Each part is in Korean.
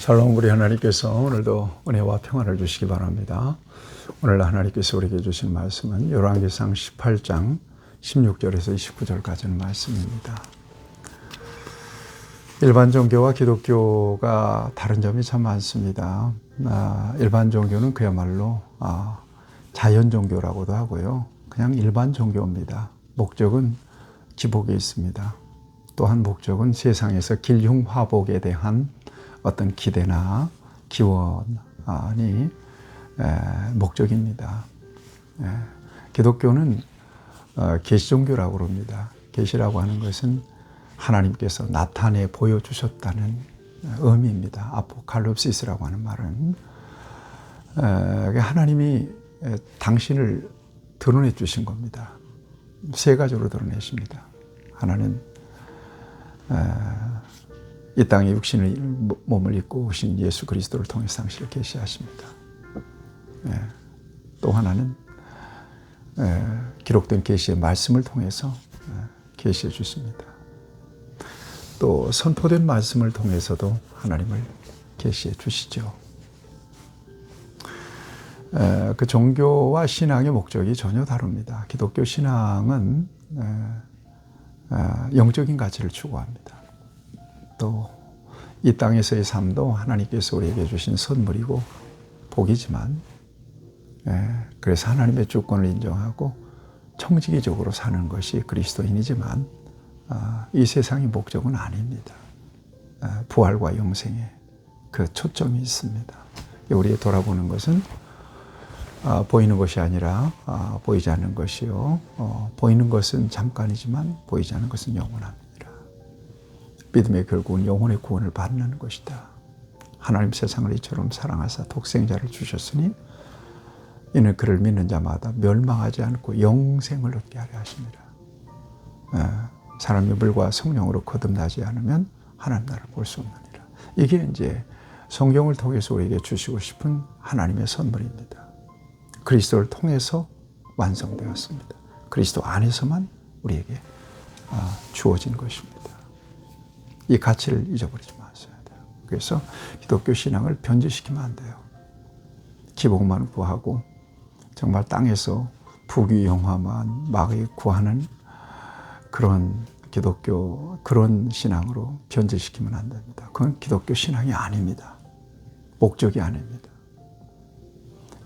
샬롬 우리 하나님께서 오늘도 은혜와 평안을 주시기 바랍니다. 오늘 하나님께서 우리에게 주신 말씀은 열왕기상 18장 16절에서 29절까지는 말씀입니다. 일반 종교와 기독교가 다른 점이 참 많습니다. 아, 일반 종교는 그야말로 아, 자연 종교라고도 하고요. 그냥 일반 종교입니다. 목적은 기복에 있습니다. 또한 목적은 세상에서 길흉 화복에 대한 어떤 기대나 기원이 목적입니다. 기독교는 어, 계시 종교라고 그럽니다. 계시라고 하는 것은 하나님께서 나타내 보여주셨다는 의미입니다. 아포칼립시스라고 하는 말은 하나님이 당신을 드러내 주신 겁니다. 세 가지로 드러내십니다. 하나는 이 땅에 육신의 몸을 입고 오신 예수 그리스도를 통해 당신을 계시하십니다. 또 하나는 기록된 계시의 말씀을 통해서 계시해 주십니다. 또 선포된 말씀을 통해서도 하나님을 계시해 주시죠. 그 종교와 신앙의 목적이 전혀 다릅니다. 기독교 신앙은 영적인 가치를 추구합니다. 또 이 땅에서의 삶도 하나님께서 우리에게 주신 선물이고 복이지만 그래서 하나님의 주권을 인정하고 청지기적으로 사는 것이 그리스도인이지만 아, 이 세상의 목적은 아닙니다. 아, 부활과 영생에 그 초점이 있습니다. 우리의 돌아보는 것은 아, 보이는 것이 아니라 보이지 않는 것이요. 어, 보이는 것은 잠깐이지만 보이지 않는 것은 영원합니다. 믿음의 결국은 영혼의 구원을 받는 것이다. 하나님 세상을 이처럼 사랑하사 독생자를 주셨으니 이는 그를 믿는 자마다 멸망하지 않고 영생을 얻게 하려 하십니다. 사람이 물과 성령으로 거듭나지 않으면 하나님 나라를 볼 수 없느니라. 이게 이제 성경을 통해서 우리에게 주시고 싶은 하나님의 선물입니다. 그리스도를 통해서 완성되었습니다. 그리스도 안에서만 우리에게 아, 주어진 것입니다. 이 가치를 잊어버리지 마셔야 돼요. 그래서 기독교 신앙을 변질시키면 안 돼요. 기복만 구하고 정말 땅에서 부귀 영화만 막 구하는 그런 기독교 그런 신앙으로 변질시키면 안 됩니다. 그건 기독교 신앙이 아닙니다. 목적이 아닙니다.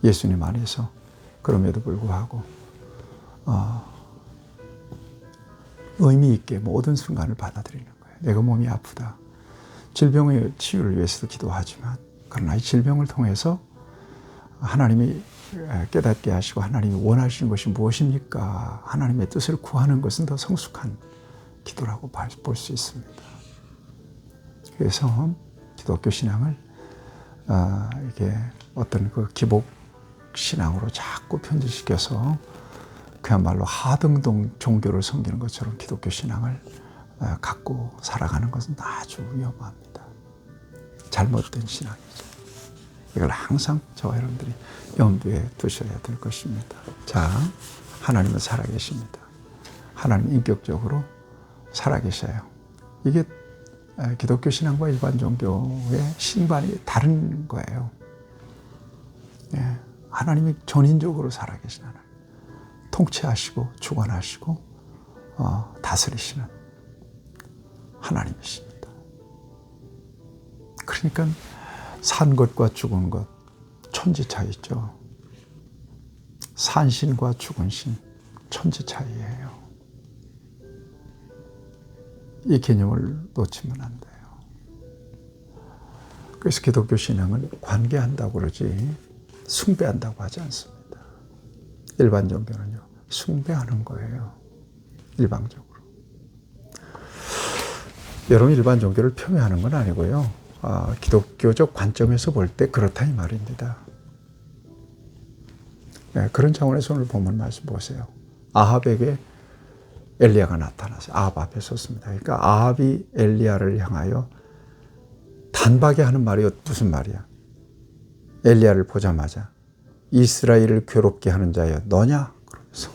예수님 안에서 그럼에도 불구하고 어, 의미 있게 모든 순간을 받아들이는. 내가 몸이 아프다. 질병의 치유를 위해서도 기도하지만 그러나 이 질병을 통해서 하나님이 깨닫게 하시고 하나님이 원하시는 것이 무엇입니까? 하나님의 뜻을 구하는 것은 더 성숙한 기도라고 볼 수 있습니다. 그래서 기독교 신앙을 어, 이게 어떤 그 기복 신앙으로 자꾸 편집시켜서 그야말로 하등동 종교를 섬기는 것처럼 기독교 신앙을 어, 갖고 살아가는 것은 아주 위험합니다. 잘못된 신앙이죠. 이걸 항상 저와 여러분들이 염두에 두셔야 될 것입니다. 자, 하나님은 살아계십니다. 하나님 인격적으로 살아계셔요. 이게 기독교 신앙과 일반 종교의 신반이 다른 거예요. 예, 하나님이 전인적으로 살아계신 하나님. 통치하시고 주관하시고 어, 다스리시는 하나님이십니다. 그러니까 산 것과 죽은 것 천지 차이죠. 산신과 죽은 신 천지 차이예요. 이 개념을 놓치면 안 돼요. 그래서 기독교 신앙은 관계한다고 그러지 숭배한다고 하지 않습니다. 일반 종교는요. 숭배하는 거예요. 일방적으로. 여러분 일반 종교를 폄훼하는 건 아니고요. 아, 기독교적 관점에서 볼 때 그렇다 이 말입니다. 네, 그런 차원에서 오늘 본문 말씀 보세요. 아합에게 엘리야가 나타났어요. 아합 앞에 섰습니다. 그러니까 아합이 엘리야를 향하여 단박에 하는 말이 무슨 말이야? 엘리야를 보자마자 이스라엘을 괴롭게 하는 자여 너냐? 그러면서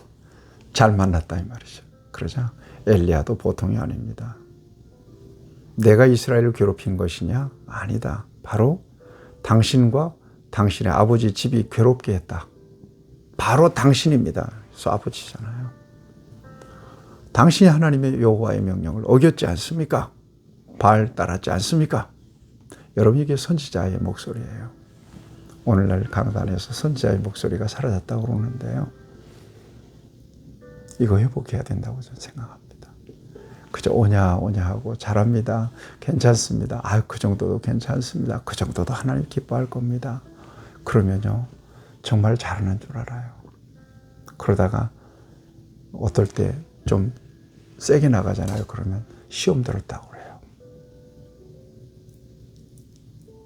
잘 만났다 이 말이죠. 그러자 엘리야도 보통이 아닙니다. 내가 이스라엘을 괴롭힌 것이냐? 아니다. 바로 당신과 당신의 아버지 집이 괴롭게 했다. 바로 당신입니다. 그래서 아버지잖아요. 당신이 하나님의 여호와의 명령을 어겼지 않습니까? 발 따랐지 않습니까? 여러분 이게 선지자의 목소리예요. 오늘날 강단에서 선지자의 목소리가 사라졌다고 그러는데요. 이거 회복해야 된다고 저는 생각합니다. 그저 오냐 오냐 하고 잘합니다. 괜찮습니다. 아, 그 정도도 괜찮습니다. 그 정도도 하나님 기뻐할 겁니다. 그러면요. 정말 잘하는 줄 알아요. 그러다가 어떨 때 좀 세게 나가잖아요. 그러면 시험 들었다고 그래요.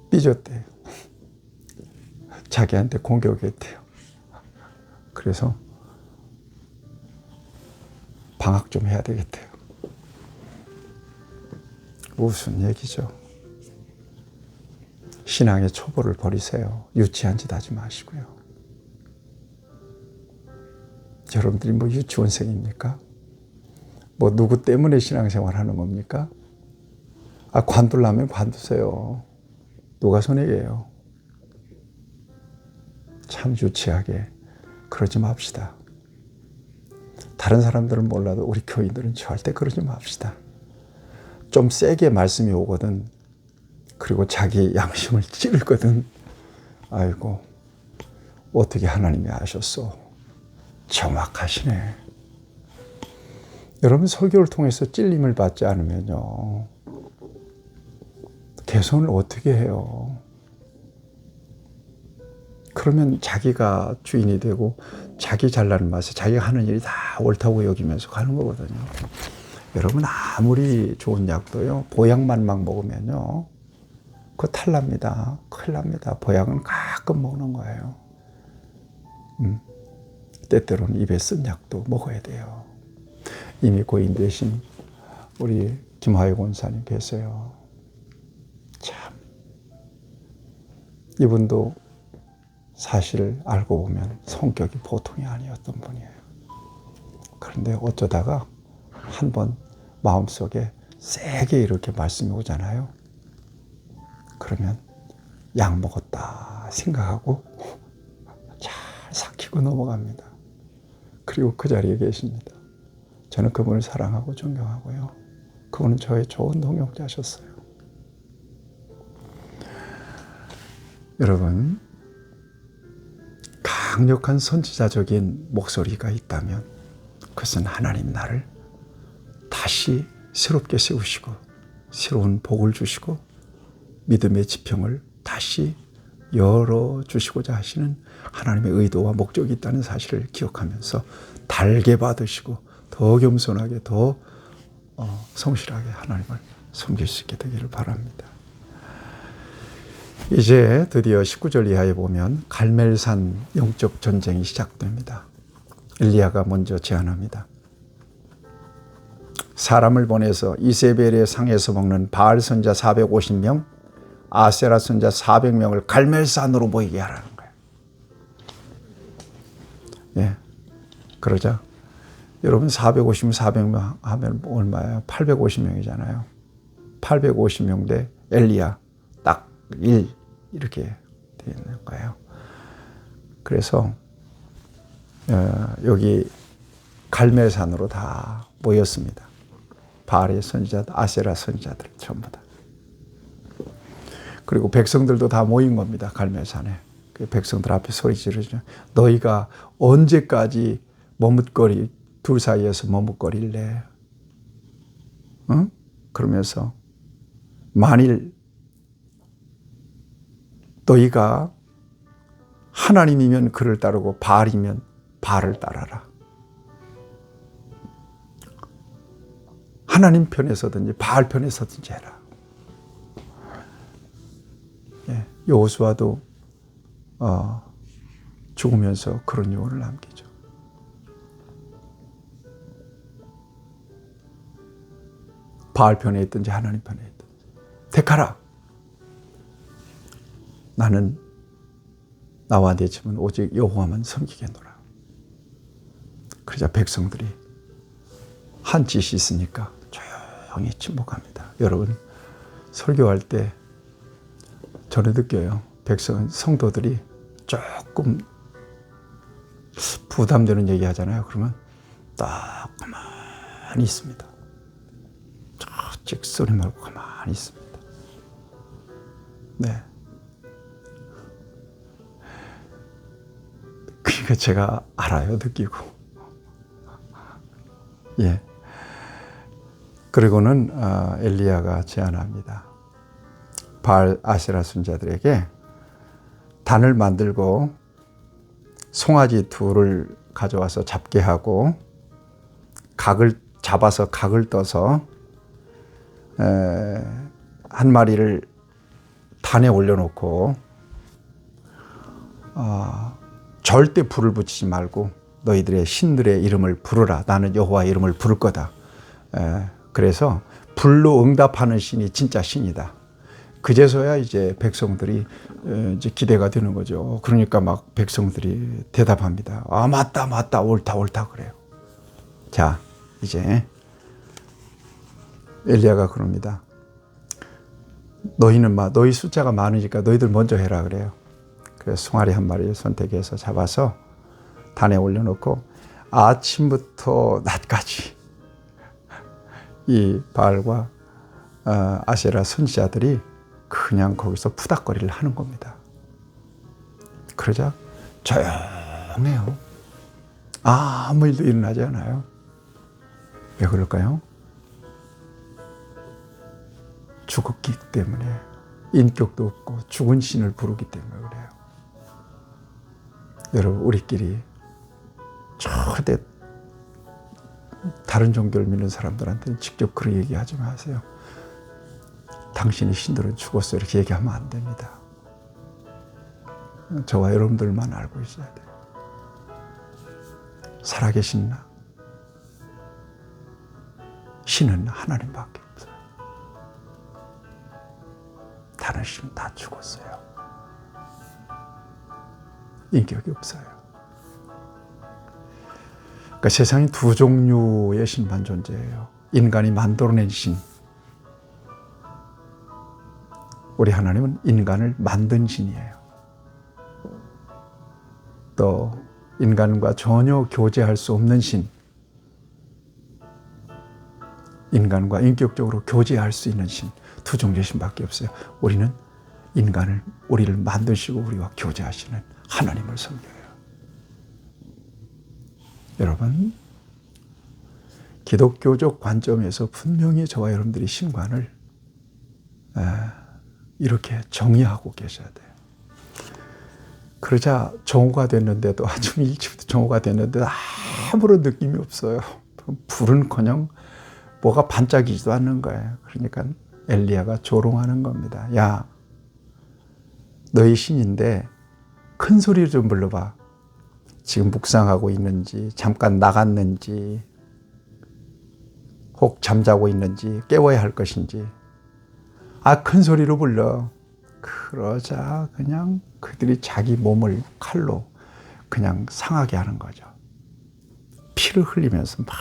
삐졌대요. 자기한테 공격했대요. 그래서 방학 좀 해야 되겠대요. 무슨 얘기죠? 신앙의 초보를 버리세요. 유치한 짓 하지 마시고요. 여러분들이 뭐 유치원생입니까? 뭐 누구 때문에 신앙생활 하는 겁니까? 아, 관둘라면 관두세요. 누가 손해예요? 참 유치하게 그러지 맙시다. 다른 사람들은 몰라도 우리 교인들은 절대 그러지 맙시다. 좀 세게 말씀이 오거든. 그리고 자기 양심을 찌르거든. 아이고, 어떻게 하나님이 아셨어? 정확하시네. 여러분, 설교를 통해서 찔림을 받지 않으면요. 개선을 어떻게 해요? 그러면 자기가 주인이 되고 자기 잘나는 맛에 자기가 하는 일이 다 옳다고 여기면서 가는 거거든요. 여러분 아무리 좋은 약도요 보약만 막 먹으면요 그거 탈납니다. 큰일 납니다. 보약은 가끔 먹는 거예요. 음, 때때로는 입에 쓴 약도 먹어야 돼요. 이미 고인 되신 우리 김하희 권사님 계세요. 참 이분도 사실을 알고 보면 성격이 보통이 아니었던 분이에요. 그런데 어쩌다가 한번 마음속에 세게 이렇게 말씀이 오잖아요. 그러면 약 먹었다 생각하고 잘 삭히고 넘어갑니다. 그리고 그 자리에 계십니다. 저는 그분을 사랑하고 존경하고요. 그분은 저의 좋은 동역자셨어요. 여러분, 강력한 선지자적인 목소리가 있다면 그것은 하나님 나를 다시 새롭게 세우시고 새로운 복을 주시고 믿음의 지평을 다시 열어 주시고자 하시는 하나님의 의도와 목적이 있다는 사실을 기억하면서 달게 받으시고 더 겸손하게 더 어, 성실하게 하나님을 섬길 수 있게 되기를 바랍니다. 이제 드디어 19절 이하에 보면 갈멜산 영적 전쟁이 시작됩니다. 엘리야가 먼저 제안합니다. 사람을 보내서 이세벨의 상에서 먹는 바알 선자 450명, 아세라 선자 400명을 갈멜산으로 모이게 하라는 거예요. 예. 그러자 여러분 450, 400명 하면 얼마예요? 850명이잖아요. 850명 대 엘리야 딱 1 이렇게 되는 거예요. 그래서 어, 여기 갈멜산으로 다 모였습니다. 바알의 선지자, 아세라 선지자들 전부 다. 그리고 백성들도 다 모인 겁니다. 갈멜산에. 그 백성들 앞에 소리 지르죠. 너희가 언제까지 머뭇거리 둘 사이에서 머뭇거릴래? 응? 그러면서 만일 너희가 하나님이면 그를 따르고 바알이면 바알을 따라라. 하나님 편에 서든지 바알 편에 서든지 해라. 예, 여호수아도 어, 죽으면서 그런 유언을 남기죠. 바알 편에 있든지 하나님 편에 있든지 택하라. 나는 나와 내 집은 오직 여호와만 섬기겠노라. 그러자 백성들이 한 짓이 있으니까 조용히 침묵합니다. 여러분 설교할 때 저는 느껴요. 백성 성도들이 조금 부담되는 얘기 하잖아요. 그러면 딱 가만히 있습니다. 찍소리 말고 가만히 있습니다. 네. 그러니까 제가 알아요, 느끼고. 예. 그리고는 어, 엘리야가 제안합니다. 바알 아세라 순자들에게 단을 만들고 송아지 둘을 가져와서 잡게 하고 각을 잡아서 각을 떠서 에, 한 마리를 단에 올려놓고 어, 절대 불을 붙이지 말고 너희들의 신들의 이름을 부르라. 나는 여호와 이름을 부를 거다. 에, 그래서 불로 응답하는 신이 진짜 신이다. 그제서야 이제 백성들이 이제 기대가 되는 거죠. 그러니까 막 백성들이 대답합니다. 아 맞다 맞다 옳다 옳다 그래요. 자 이제 엘리야가 그럽니다. 너희는 막 너희 숫자가 많으니까 너희들 먼저 해라 그래요. 그래서 송아리 한 마리를 선택해서 잡아서 단에 올려놓고 아침부터 낮까지 이 바알과 어, 아세라 선지자들이 그냥 거기서 푸닥거리를 하는 겁니다. 그러자 조용해요. 아무 일도 일어나지 않아요. 왜 그럴까요? 죽었기 때문에 인격도 없고 죽은 신을 부르기 때문에 그래요. 여러분 우리끼리 절대 다른 종교를 믿는 사람들한테는 직접 그런 얘기하지 마세요. 당신의 신들은 죽었어 이렇게 얘기하면 안 됩니다. 저와 여러분들만 알고 있어야 돼요. 살아계신 나 신은 하나님밖에 없어요. 다른 신은 다 죽었어요. 인격이 없어요. 그러니까 세상에 두 종류의 신만 존재해요. 인간이 만들어낸 신. 우리 하나님은 인간을 만든 신이에요. 또 인간과 전혀 교제할 수 없는 신. 인간과 인격적으로 교제할 수 있는 신. 두 종류의 신밖에 없어요. 우리는 인간을 우리를 만드시고 우리와 교제하시는 하나님을 섬겨요. 여러분, 기독교적 관점에서 분명히 저와 여러분들이 신관을 이렇게 정의하고 계셔야 돼요. 그러자 정오가 됐는데도 아침 일찍부터 정오가 됐는데 아무런 느낌이 없어요. 불은커녕 뭐가 반짝이지도 않는 거예요. 그러니까 엘리야가 조롱하는 겁니다. 야, 너희 신인데 큰 소리를 좀 불러봐. 지금 묵상하고 있는지, 잠깐 나갔는지, 혹 잠자고 있는지, 깨워야 할 것인지. 아, 큰 소리로 불러. 그러자 그냥 그들이 자기 몸을 칼로 그냥 상하게 하는 거죠. 피를 흘리면서 막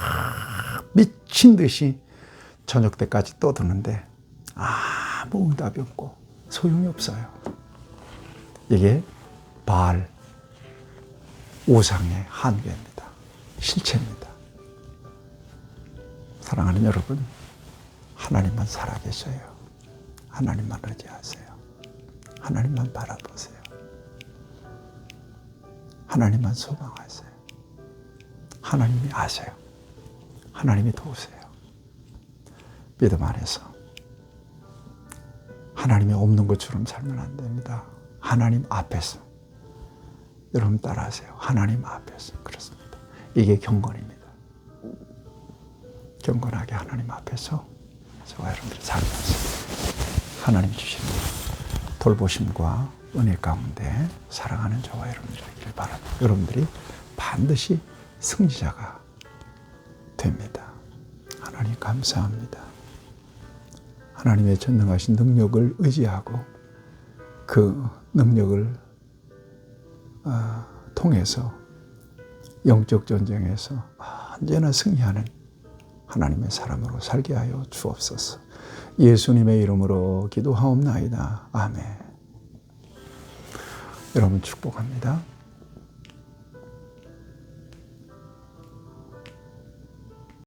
미친 듯이 저녁 때까지 떠드는데 아무 응답이 없고 소용이 없어요. 이게 바알 우상의 한계입니다. 실체입니다. 사랑하는 여러분, 하나님만 살아계셔요. 하나님만 의지하세요. 하나님만 바라보세요. 하나님만 소망하세요. 하나님이 아세요. 하나님이 도우세요. 믿음 안에서 하나님이 없는 것처럼 살면 안 됩니다. 하나님 앞에서 여러분 따라하세요. 하나님 앞에서 그렇습니다. 이게 경건입니다. 경건하게 하나님 앞에서 저와 여러분들이 살면서 하나님 주시는 돌보심과 은혜 가운데 사랑하는 저와 여러분들이 되기를 바랍니다. 여러분들이 반드시 승리자가 됩니다. 하나님 감사합니다. 하나님의 전능하신 능력을 의지하고 그 능력을 어, 어, 통해서 영적 전쟁에서 언제나 승리하는 하나님의 사람으로 살게 하여 주옵소서. 예수님의 이름으로 기도하옵나이다. 아멘. 여러분 축복합니다.